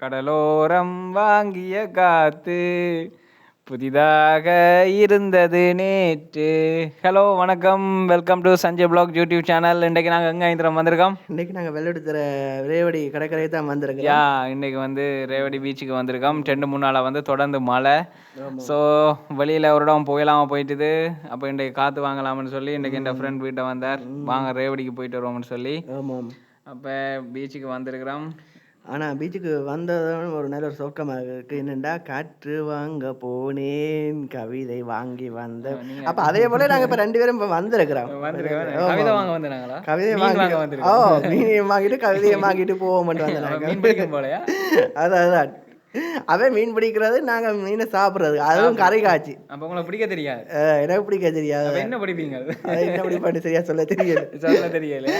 கடலோரம் வாங்கிய காத்து புதிதாக இருந்தது நேற்று. ஹலோ வணக்கம். Welcome to Sanjay blog YouTube channel இன்றைக்கு நாங்கள் எங்கே ஐந்திரம் வந்திருக்கோம்? இன்னைக்கு நாங்கள் வெள்ளெடுத்துற ரேவடி கடற்கரை தான் வந்திருக்கோம் யா இன்னைக்கு வந்து ரேவடி பீச்சுக்கு வந்திருக்கோம். ரெண்டு மூணு நாளாக வந்து தொடர்ந்து மழை. ஸோ வெளியில் ஒரு இடம் போயிடலாமா போயிட்டுது. அப்போ இன்றைக்கு காற்று வாங்கலாம்னு சொல்லி இன்றைக்கு என் ஃப்ரெண்ட் வீட்டை வந்தார். வாங்க ரேவடிக்கு போயிட்டு வருவோம்னு சொல்லி. அப்போ பீச்சுக்கு வந்திருக்கிறோம். ஆனால் பீச்சுக்கு வந்ததும் ஒரு நல்ல ஒரு சொக்கமாக இருக்கு. என்னண்டா காற்று வாங்க போனேன் கவிதை வாங்கி வந்தேன் அப்போ அதே போல நாங்கள் இப்போ ரெண்டு பேரும் இப்போ வந்திருக்கிறோம். கவிதை வாங்க வந்தாங்களா கவிதை வாங்க ஓ மீனையும் வாங்கிட்டு கவிதையை வாங்கிட்டு வந்தாங்க. மீன் பிடிக்கும் போலயா? அதான் அதான். அவன் மீன் பிடிக்கிறது நாங்கள் மீனை சாப்பிட்றது. அதுவும் கரை காய்ச்சி அப்போ உங்களுக்கு பிடிக்க தெரியாது. எனக்கு பிடிக்க தெரியாது. என்ன பிடிப்பீங்க? என்ன பிடிப்பான்னு சரியா சொல்ல தெரியல சொல்ல தெரியல.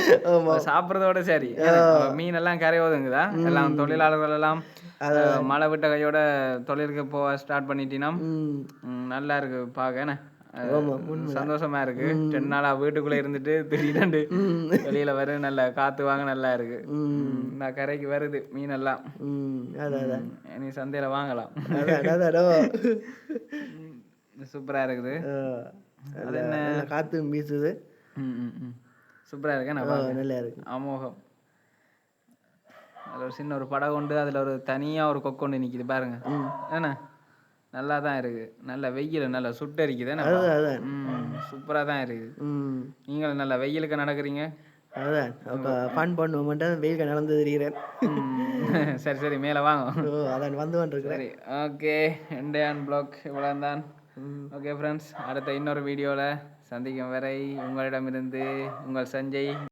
சாப்பிட்றதோட சரி. மீன் எல்லாம் கரை ஒதுங்குதா? எல்லாம் தொழிலாளர்கள் எல்லாம் மழை விட்ட கையோட தொழிலுக்கு போக ஸ்டார்ட் பண்ணிட்டீங்கன்னா நல்லா இருக்கு. பார்க்க என்ன? சந்தோஷமா இருக்கு. ரெண்டு நாளா வீட்டுக்குள்ள இருந்துட்டு திடீர்னு வெளியில வர நல்ல காத்து வாங்க நல்லா இருக்கு. நான் கரைக்கு வருது மீன் எல்லாம் நீ சந்தையில வாங்கலாம். சூப்பரா இருக்குது. நல்ல நல்ல காத்து வீசுது. சூப்பரா இருக்கு? நல்லா இருக்கு. அமோகம். அதில் ஒரு சின்ன ஒரு படம் உண்டு. அதில் ஒரு தனியாக ஒரு கொக்கு ஒன்று நிற்கிது பாருங்க. என்ன? நல்லா தான் இருக்கு. நல்ல வெயில் நல்லா சுட்டரிக்குது அதான் அதான். சூப்பராக தான் இருக்குது நீங்களும் நல்லா வெயிலுக்கு நடக்கிறீங்க. அதான். ஃபன் பண்ணுவோம் மட்டும் வெயிலுக்கு நடந்து தெரிகிறேன். சரி சரி மேலே வாங்க. அதான் வந்து வந்துருக்குறேன் சரி ஓகே. இண்டியன் பிளாக் இவ்வளோ தான் ஓகே ஃப்ரெண்ட்ஸ் அடுத்த இன்னொரு வீடியோவில் சந்திக்கும் வரை உங்களிடமிருந்து உங்கள் சஞ்சய்